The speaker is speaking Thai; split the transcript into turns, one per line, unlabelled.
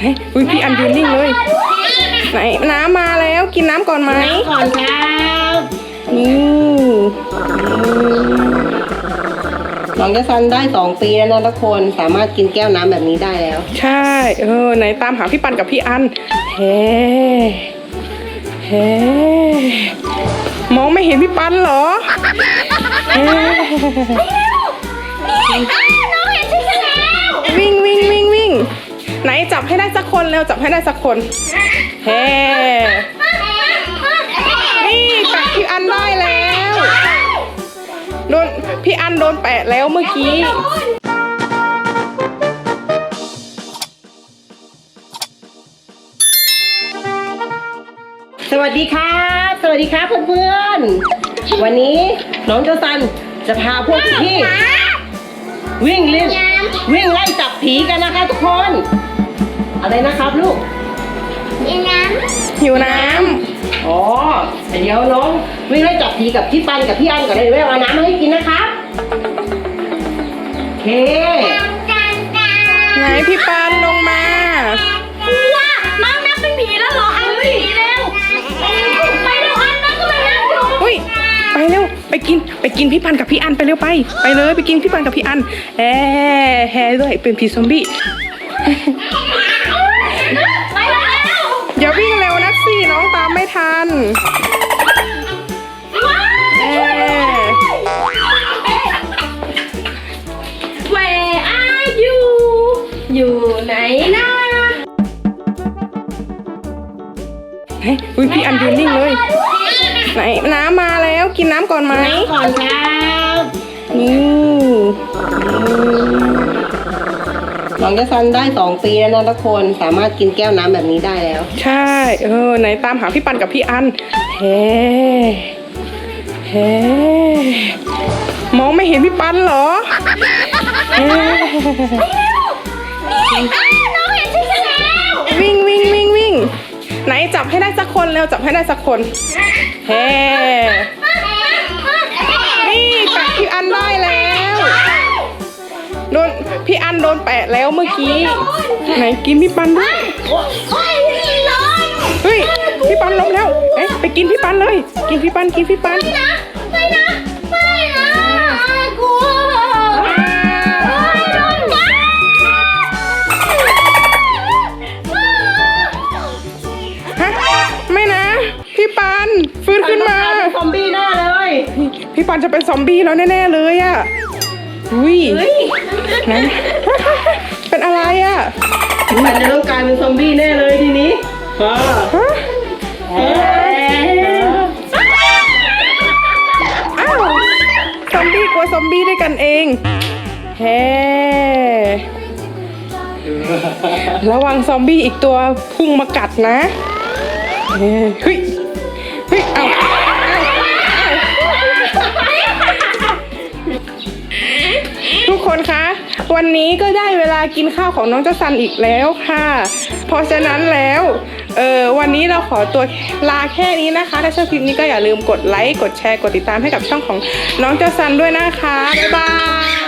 เฮ้ยอุ๊ยพี่อันยืนนิ่งเลย ไหนน้ำมาแล้วกินน้ำก่อนไหม
ก่อนครับ
นี่
น้องจะซันได้สองปีแล้วนะทุกคนสามารถกินแก้วน้ำแบบนี้ได้แล้ว
ใช่ เออไหนตามหาพี่ปันกับพี่อันเฮ้เฮ้มองไม่เห็นพี่ปันเหรอเฮ้ ไหนจับให้ได้สักคนเร็วจับให้ได้สักคนเฮ้นี่จับพี่อันได้แล้วโดนพี่อันโดนแปะแล้วเมื่อกี้
สวัสดีครับ สวัสดีครับเพื่อนๆ วันนี้น้องเจ้าซันจะพาพวกพี่ วิ่งเล่นวิ่งไล่จับผีกันนะคะทุกคน อะไรนะครับลูก
มีน้
หิวน้
อ๋อ เดี๋ยวน้องวิ่งไล่จับผีกับพี่ปันกับพี่อันก่อนเลยเดี๋ยวเอาน้ำมาให้กินนะครับโอเคำ
กันกันำ
ไหนพี่ปันลงมา
ว้าน้องนับเป็นผีแล้วเหรออันเป็นผีแล้วไปเร็วอันนั้นก็ไปนั่งอยู่
อุ้ย ไปเร็ว ไปกิน ไปกินพี่ปันกับพี่อันไปเร็วไป ไปเลยไปกินพี่ปันกับพี่อันแฮ่แฮ่ด้วยเป็นผีซอมบี้
ไไหนนะ
เฮ้ยอุ๊ยพี่อันยืนนิ่งเลย ไหนน้ำมาแล้วกินน้ำก่อนไหม
ก่อนครับ
นี่
น้องเจ้าซันได้สองปีแล้วนะทุกคนสามารถกินแก้วน้ำแบบนี้ได้แล้ว
ใช่ เออ ไหนตามหาพี่ปันกับพี่อัน เฮ้เฮ้มองไม่เห็นพี่ปันเหรอเฮ้ จับให้ได้สักคนเร็วจับให้ได้สักคนเฮ้นี่จับพี่อันได้แล้วโดนพี่อันโดนแปะแล้วเมื่อกี้ ไหนกินพี่ปันด้วยเฮ้ยพี่ปันล้มแล้วเอ๊ะไปกินพี่ปันเลย กินพี่ปันกินพี่ปัน
ไม่นะไม่นะ น
ฟื้นขึ้นมา
ซอมบี้แน่เลย
พี่ปันจะเป็นซอมบี้แล้วแน่ๆเลยอะอุ้ยไหนเป็นอะไรอะ
มันจะต้องกลายเป็นซอมบี้แน่เลยทีนี้อ่า
ฮะ
เอ๊ะ
อ้าวซอมบี้กลัวซอมบี้ด้วยกันเองเฮ้ระวังซอมบี้อีกตัวพุ่งมากัดนะเฮ้เฮ้ย วันนี้ก็ได้เวลากินข้าวของน้องเจ้าซันอีกแล้วค่ะ เพราะฉะนั้นแล้วเออวันนี้เราขอตัวลาแค่นี้นะคะ ถ้าชอบคลิปนี้ก็อย่าลืมกดไลค์ กดแชร์ กดติดตามให้กับช่องของน้องเจ้าซันด้วยนะคะ บ๊ายบาย